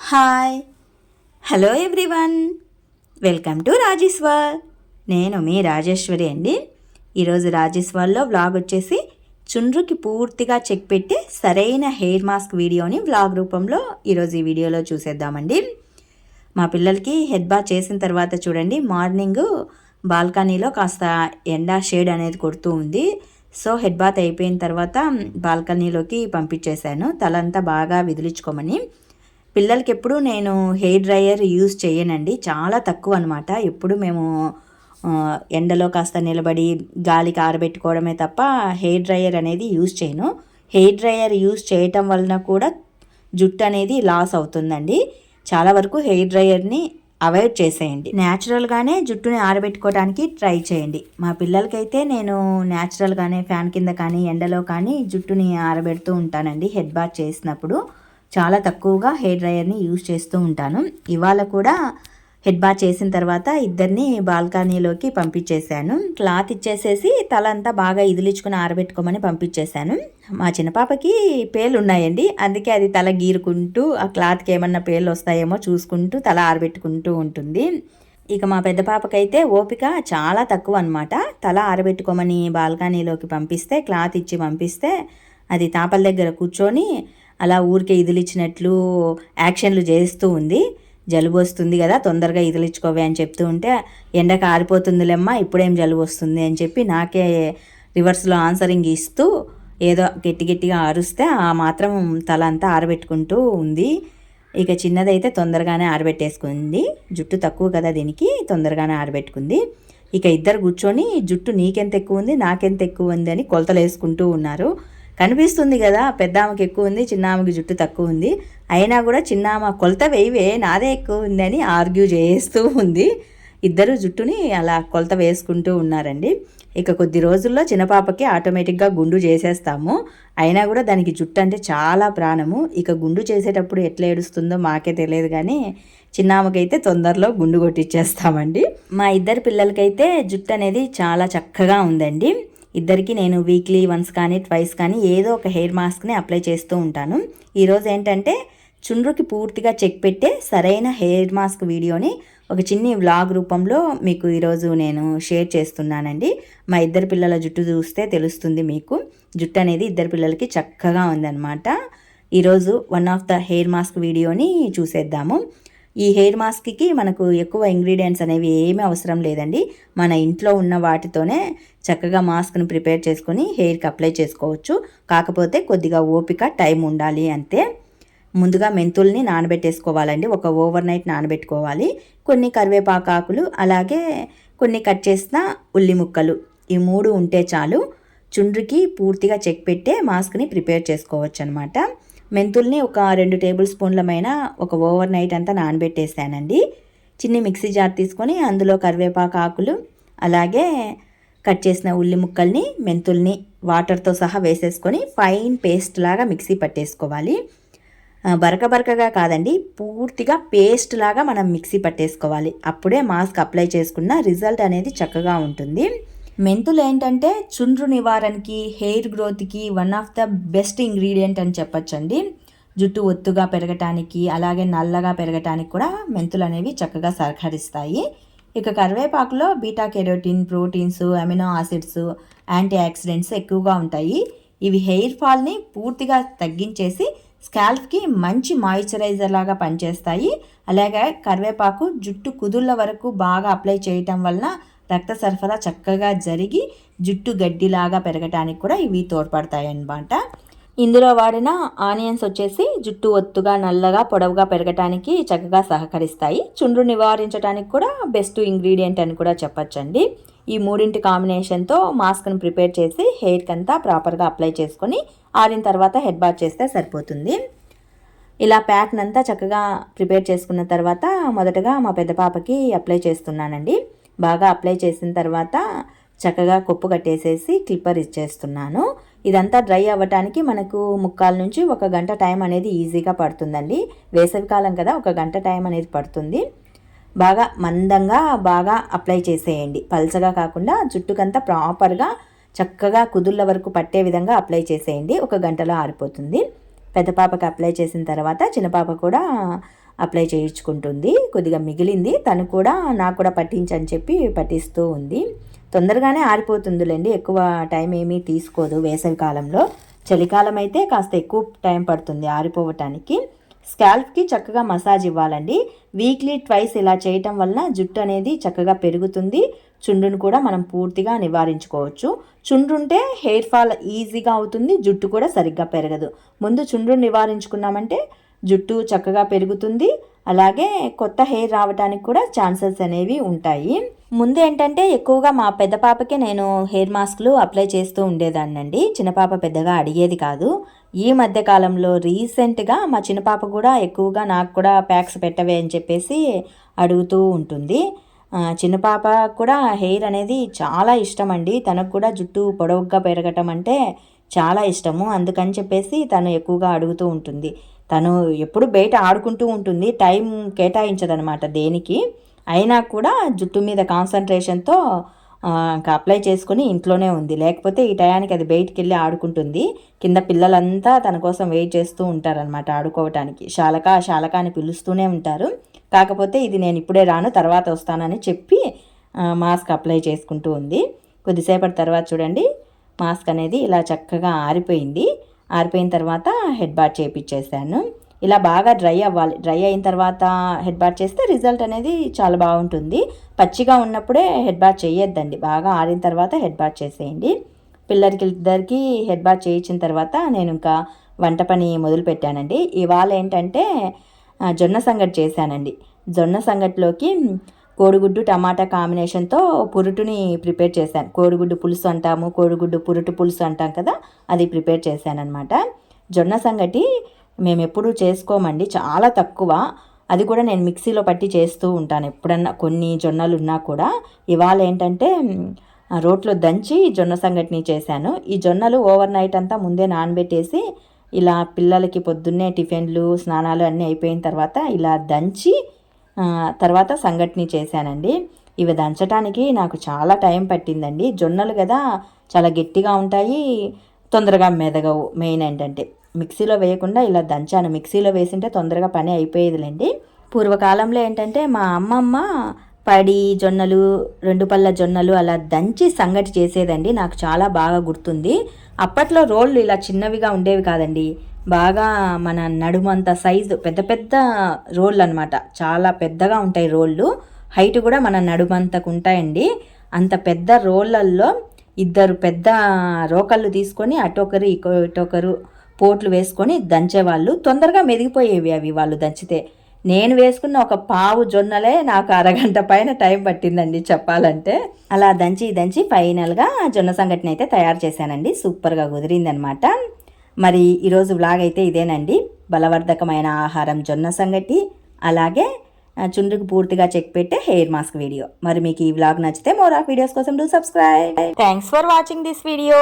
Hi. Hello everyone. Welcome to Rajeshwar. నేను మీ రాజేశ్వరి అండి. ఈరోజు రాజేశ్వర్లో వ్లాగ్ వచ్చేసి చుండ్రుకి పూర్తిగా చెక్ పెట్టి సరైన హెయిర్ మాస్క్ వీడియోని వ్లాగ్ రూపంలో ఈరోజు ఈ వీడియోలో చూసేద్దామండి. మా పిల్లలకి హెడ్ బా చేసిన తర్వాత చూడండి మార్నింగ్ బాల్కనీలో కాస్త ఎండా షేడ్ అనేది కొడుతూ ఉంది. సో హెడ్ బాత్ అయిపోయిన తర్వాత బాల్కనీలోకి పంపించేశాను. తలంతా బాగా విదిలించుకోమని. పిల్లలకి ఎప్పుడు నేను హెయిర్ డ్రయర్ యూజ్ చేయనండి చాలా తక్కువ అనమాట ఎప్పుడు మేము ఎండలో కాస్త నిలబడి గాలికి ఆరబెట్టుకోవడమే తప్ప హెయిర్ డ్రయర్ అనేది యూజ్ చేయను. హెయిర్ డ్రయర్ యూజ్ చేయటం వలన కూడా జుట్టు అనేది లాస్ అవుతుందండి. చాలా వరకు హెయిర్ డ్రయర్ని అవాయిడ్ చేసేయండి. న్యాచురల్గానే జుట్టుని ఆరబెట్టుకోవడానికి ట్రై చేయండి. మా పిల్లలకైతే నేను న్యాచురల్గానే ఫ్యాన్ కింద కానీ ఎండలో కానీ జుట్టుని ఆరబెడుతూ ఉంటానండి. హెడ్ బాత్ చేసినప్పుడు చాలా తక్కువగా హెయిర్ డ్రయర్ని యూజ్ చేస్తూ ఉంటాను. ఇవాళ కూడా హెడ్ బాత్ చేసిన తర్వాత ఇద్దరిని బాల్కనీలోకి పంపించేశాను. క్లాత్ ఇచ్చేసేసి తల అంతా బాగా ఇదిలించుకుని ఆరబెట్టుకోమని పంపించేశాను. మా చిన్న పాపకి పేర్లు ఉన్నాయండి అందుకే అది తల గీరుకుంటూ ఆ క్లాత్కి ఏమన్నా పేర్లు వస్తాయేమో చూసుకుంటూ తల ఆరబెట్టుకుంటూ ఉంటుంది. ఇక మా పెద్ద పాపకైతే ఓపిక చాలా తక్కువ అనమాట తల ఆరబెట్టుకోమని బాల్కనీలోకి పంపిస్తే క్లాత్ ఇచ్చి పంపిస్తే అది తాపల దగ్గర కూర్చొని అలా ఊరికే ఇదిలిచ్చినట్లు యాక్షన్లు చేస్తూ ఉంది. జలుబు వస్తుంది కదా తొందరగా ఇదిలించుకోవే అని చెప్తూ ఉంటే ఎండకు ఆరిపోతుందిలేమ్మా ఇప్పుడేం జలుబు వస్తుంది అని చెప్పి నాకే రివర్స్లో ఆన్సరింగ్ ఇస్తూ ఏదో గట్టి గట్టిగా ఆరుస్తే ఆ మాత్రం తల అంతా ఆరబెట్టుకుంటూ ఉంది. ఇక చిన్నదైతే తొందరగానే ఆరబెట్టేసుకుంది. జుట్టు తక్కువ కదా దీనికి తొందరగానే ఆరబెట్టుకుంది. ఇక ఇద్దరు కూర్చొని జుట్టు నీకెంత ఎక్కువ ఉంది నాకెంత ఎక్కువ ఉంది అని కొలతలు వేసుకుంటూ ఉన్నారు. కనిపిస్తుంది కదా పెద్ద ఆమెకి ఎక్కువ ఉంది చిన్న ఆమెకి జుట్టు తక్కువ ఉంది. అయినా కూడా చిన్న ఆమె కొలత వేయవే నాదే ఎక్కువ ఉంది అని ఆర్గ్యూ చేస్తూ ఉంది. ఇద్దరు జుట్టుని అలా కొలత వేసుకుంటూ ఉన్నారండి. ఇక కొద్ది రోజుల్లో చిన్నపాపకి ఆటోమేటిక్గా గుండు చేసేస్తాము. అయినా కూడా దానికి జుట్టు అంటే చాలా ప్రాణము. ఇక గుండు చేసేటప్పుడు ఎట్లా ఏడుస్తుందో మాకే తెలియదు కానీ చిన్నామకైతే తొందరలో గుండు కొట్టించేస్తామండి మా ఇద్దరు పిల్లలకైతే జుట్టు అనేది చాలా చక్కగా ఉందండి. ఇద్దరికి నేను వీక్లీ వన్స్ కానీ ట్వైస్ కానీ ఏదో ఒక హెయిర్ మాస్క్ని అప్లై చేస్తూ ఉంటాను. ఈరోజు ఏంటంటే చుండ్రుకి పూర్తిగా చెక్ పెట్టే సరైన హెయిర్ మాస్క్ వీడియోని ఒక చిన్ని వ్లాగ్ రూపంలో మీకు ఈరోజు నేను షేర్ చేస్తున్నానండి. మా ఇద్దరు పిల్లల జుట్టు చూస్తే తెలుస్తుంది మీకు. జుట్టు అనేది ఇద్దరు పిల్లలకి చక్కగా ఉందన్నమాట. ఈరోజు one of the hair mask వీడియోని చూసేద్దాము. ఈ హెయిర్ మాస్క్కి మనకు ఎక్కువ ఇంగ్రీడియంట్స్ అనేవి ఏమీ అవసరం లేదండి. మన ఇంట్లో ఉన్న వాటితోనే చక్కగా మాస్క్ను ప్రిపేర్ చేసుకొని హెయిర్కి అప్లై చేసుకోవచ్చు. కాకపోతే కొద్దిగా ఓపిక టైం ఉండాలి అంతే. ముందుగా మెంతుల్ని నానబెట్టేసుకోవాలండి. ఒక ఓవర్ నైట్ నానబెట్టుకోవాలి. కొన్ని కరివేపాకు ఆకులు అలాగే కొన్ని కట్ చేసిన ఉల్లి ముక్కలు. ఈ మూడు ఉంటే చాలు. చుండ్రికి పూర్తిగా చెక్ పెట్టే మాస్క్ని ప్రిపేర్ చేసుకోవచ్చు అనమాట మెంతుల్ని ఒక రెండు టేబుల్ స్పూన్లమైన ఒక ఓవర్ నైట్ అంతా నానబెట్టేసానండి. చిన్ని మిక్సీ జార్ తీసుకొని అందులో కరివేపాకు ఆకులు అలాగే కట్ చేసిన ఉల్లి ముక్కల్ని మెంతుల్ని వాటర్తో సహా వేసేసుకొని ఫైన్ పేస్ట్ లాగా మిక్సీ పట్టేసుకోవాలి. బరక బరకగా కాదండి పూర్తిగా పేస్ట్ లాగా మనం మిక్సీ పట్టేసుకోవాలి. అప్పుడే మాస్క్ అప్లై చేసుకున్న రిజల్ట్ అనేది చక్కగా ఉంటుంది. మెంతులు ఏంటంటే చుండ్రు నివారణకి హెయిర్ గ్రోత్కి one of the best ingredient అని చెప్పచ్చండి. జుట్టు ఒత్తుగా పెరగటానికి అలాగే నల్లగా పెరగటానికి కూడా మెంతులు అనేవి చక్కగా సహకరిస్తాయి. ఇక కరివేపాకులో beta carotene proteins amino acids antioxidants ఎక్కువగా ఉంటాయి. ఇవి హెయిర్ ఫాల్ని పూర్తిగా తగ్గించేసి స్కాల్ఫ్కి మంచి మాయిశ్చరైజర్ లాగా పనిచేస్తాయి. అలాగే కరివేపాకు జుట్టు కుదుళ్ళ వరకు బాగా అప్లై చేయటం వలన రక్త సరఫరా చక్కగా జరిగి జుట్టు గడ్డిలాగా పెరగటానికి కూడా ఇవి తోడ్పడతాయి అన్నమాట ఇందులో వాడిన ఆనియన్స్ వచ్చేసి జుట్టు ఒత్తుగా నల్లగా పొడవుగా పెరగటానికి చక్కగా సహకరిస్తాయి. చుండ్రు నివారించడానికి కూడా బెస్ట్ ఇంగ్రీడియంట్ అని కూడా చెప్పచ్చండి. ఈ మూడింటి కాంబినేషన్తో మాస్క్ని ప్రిపేర్ చేసి హెయిర్కి అంతా ప్రాపర్గా అప్లై చేసుకొని ఆరిన తర్వాత హెడ్ బాత్ చేస్తే సరిపోతుంది. ఇలా ప్యాక్నంతా చక్కగా ప్రిపేర్ చేసుకున్న తర్వాత మొదటగా మా పెద్ద పాపకి అప్లై చేస్తున్నానండి. బాగా అప్లై చేసిన తర్వాత చక్కగా కొప్పు కట్టేసేసి క్లిప్పర్ ఇచ్చేస్తున్నాను. ఇదంతా డ్రై అవ్వటానికి మనకు ముక్కాల నుంచి ఒక గంట టైం అనేది ఈజీగా పడుతుందండి. వేసవికాలం కదా ఒక గంట టైం అనేది పడుతుంది. బాగా మందంగా బాగా అప్లై చేసేయండి. పల్చగా కాకుండా జుట్టుకంతా ప్రాపర్గా చక్కగా కుదుళ్ళ వరకు పట్టే విధంగా అప్లై చేసేయండి. ఒక గంటలో ఆరిపోతుంది. పెద్ద పాపకి అప్లై చేసిన తర్వాత చిన్న పాప కూడా అప్లై చేయించుకుంటుంది. కొద్దిగా మిగిలింది. తను కూడా నాకు కూడా పట్టించని చెప్పి పట్టిస్తూ ఉంది. తొందరగానే ఆరిపోతుందిలేండి. ఎక్కువ టైం ఏమీ తీసుకోదు వేసవి కాలంలో. చలికాలం అయితే కాస్త ఎక్కువ టైం పడుతుంది ఆరిపోవటానికి. స్కాల్ప్కి చక్కగా మసాజ్ ఇవ్వాలండి. వీక్లీ ట్వైస్ ఇలా చేయటం వలన జుట్టు అనేది చక్కగా పెరుగుతుంది. చుండ్రును కూడా మనం పూర్తిగా నివారించుకోవచ్చు. చుండ్రుంటే హెయిర్ ఫాల్ ఈజీగా అవుతుంది. జుట్టు కూడా సరిగ్గా పెరగదు. ముందు చుండ్రును నివారించుకున్నామంటే జుట్టు చక్కగా పెరుగుతుంది. అలాగే కొత్త హెయిర్ రావడానికి కూడా ఛాన్సెస్ అనేవి ఉంటాయి. ముందు ఏంటంటే ఎక్కువగా మా పెద్ద పాపకి నేను హెయిర్ మాస్క్లు అప్లై చేస్తూ ఉండేదాన్నండి. చిన్న పాప పెద్దగా అడిగేది కాదు. ఈ మధ్య కాలంలో రీసెంట్గా మా చిన్న పాప కూడా ఎక్కువగా నాకు కూడా ప్యాక్స్ పెట్టవే అని చెప్పేసి అడుగుతూ ఉంటుంది. చిన్న పాప కూడా హెయిర్ అనేది చాలా ఇష్టం అండి. తనకు కూడా జుట్టు పొడవుగా పెరగటం అంటే చాలా ఇష్టము. అందుకని చెప్పేసి తను ఎక్కువగా అడుగుతూ ఉంటుంది. తను ఎప్పుడు బయట ఆడుకుంటూ ఉంటుంది. టైం కేటాయించదనమాట దేనికి. అయినా కూడా జుట్టు మీద కాన్సన్ట్రేషన్తో ఇంకా అప్లై చేసుకుని ఇంట్లోనే ఉంది. లేకపోతే ఈ టయానికి అది బయటికి వెళ్ళి ఆడుకుంటుంది. కింద పిల్లలంతా తన కోసం వెయిట్ చేస్తూ ఉంటారనమాట ఆడుకోవటానికి. శాలక శాలక అని పిలుస్తూనే ఉంటారు. కాకపోతే ఇది నేను ఇప్పుడే రాను తర్వాత వస్తానని చెప్పి మాస్క్ అప్లై చేసుకుంటూ ఉంది. కొద్దిసేపటి తర్వాత చూడండి. మాస్క్ అనేది ఇలా చక్కగా ఆరిపోయింది. ఆరిపోయిన తర్వాత హెడ్ బాత్ చేయించేసాను ఇలా బాగా డ్రై అవ్వాలి. డ్రై అయిన తర్వాత హెడ్ బాత్ చేస్తే రిజల్ట్ అనేది చాలా బాగుంటుంది. పచ్చిగా ఉన్నప్పుడే హెడ్ బాత్ చేయొద్దండి. బాగా ఆరిన తర్వాత హెడ్ బాత్ చేసేయండి. పిల్లలకి ఇద్దరికి హెడ్ బాత్ చేయించిన తర్వాత నేను ఇంకా వంట పని మొదలు పెట్టానండి. ఇవాళ ఏంటంటే జొన్న సంగటి చేశానండి. జొన్న సంగటిలోకి కోడిగుడ్డు టమాటా కాంబినేషన్తో పురుటుని ప్రిపేర్ చేశాను. కోడిగుడ్డు పులుసు అంటాము కోడిగుడ్డు పురుటు పులుసు అంటాం కదా అది ప్రిపేర్ చేశాను అనమాట జొన్న సంగటి మేము ఎప్పుడూ చేసుకోమండి చాలా తక్కువ. అది కూడా నేను మిక్సీలో పట్టి చేస్తూ ఉంటాను ఎప్పుడన్నా కొన్ని జొన్నలు ఉన్నా కూడా. ఇవాళ ఏంటంటే రోట్లో దంచి జొన్న సంగటిని చేశాను. ఈ జొన్నలు ఓవర్ నైట్ అంతా ముందే నానబెట్టేసి ఇలా పిల్లలకి పొద్దున్నే టిఫిన్లు స్నానాలు అన్నీ అయిపోయిన తర్వాత ఇలా దంచి తర్వాత సంగటిని చేశానండి. ఇవి దంచడానికి నాకు చాలా టైం పట్టిందండి. జొన్నలు కదా చాలా గట్టిగా ఉంటాయి తొందరగా మెదగవు. మెయిన్ ఏంటంటే మిక్సీలో వేయకుండా ఇలా దంచాను. మిక్సీలో వేసింటే తొందరగా పని అయిపోయేదిలేండి. పూర్వకాలంలో ఏంటంటే మా అమ్మమ్మ పడి జొన్నలు రెండు పళ్ళ జొన్నలు అలా దంచి సంగటి చేసేదండి. నాకు చాలా బాగా గుర్తుంది. అప్పట్లో రోళ్ళు ఇలా చిన్నవిగా ఉండేవి కాదండి. బాగా మన నడుమంత సైజు పెద్ద పెద్ద రోళ్ళు అనమాట చాలా పెద్దగా ఉంటాయి రోళ్ళు. హైట్ కూడా మన నడుమంతకు ఉంటాయండి. అంత పెద్ద రోళ్ళల్లో ఇద్దరు పెద్ద రోకళ్ళు తీసుకొని అటొకరు ఇటొకరు పోట్లు వేసుకొని దంచేవాళ్ళు తొందరగా మెదిగిపోయేవి అవి వాళ్ళు దంచితే. నేను వేసుకున్న ఒక పావు జొన్నలే నాకు అరగంట పైన టైం పట్టిందండి చెప్పాలంటే. అలా దంచి దంచి ఫైనల్గా జొన్న సంఘటన అయితే తయారు చేశానండి. సూపర్గా కుదిరిందనమాట మరి ఈరోజు వ్లాగ్ అయితే ఇదేనండి. బలవర్ధకమైన ఆహారం జొన్న సంగటి అలాగే చుండ్రుకు పూర్తిగా చెక్ పెట్టే హెయిర్ మాస్క్ వీడియో. మరి మీకు ఈ వ్లాగ్ నచ్చితే మోర్ ఆఫ్ వీడియోస్ కోసం do subscribe thanks for watching this video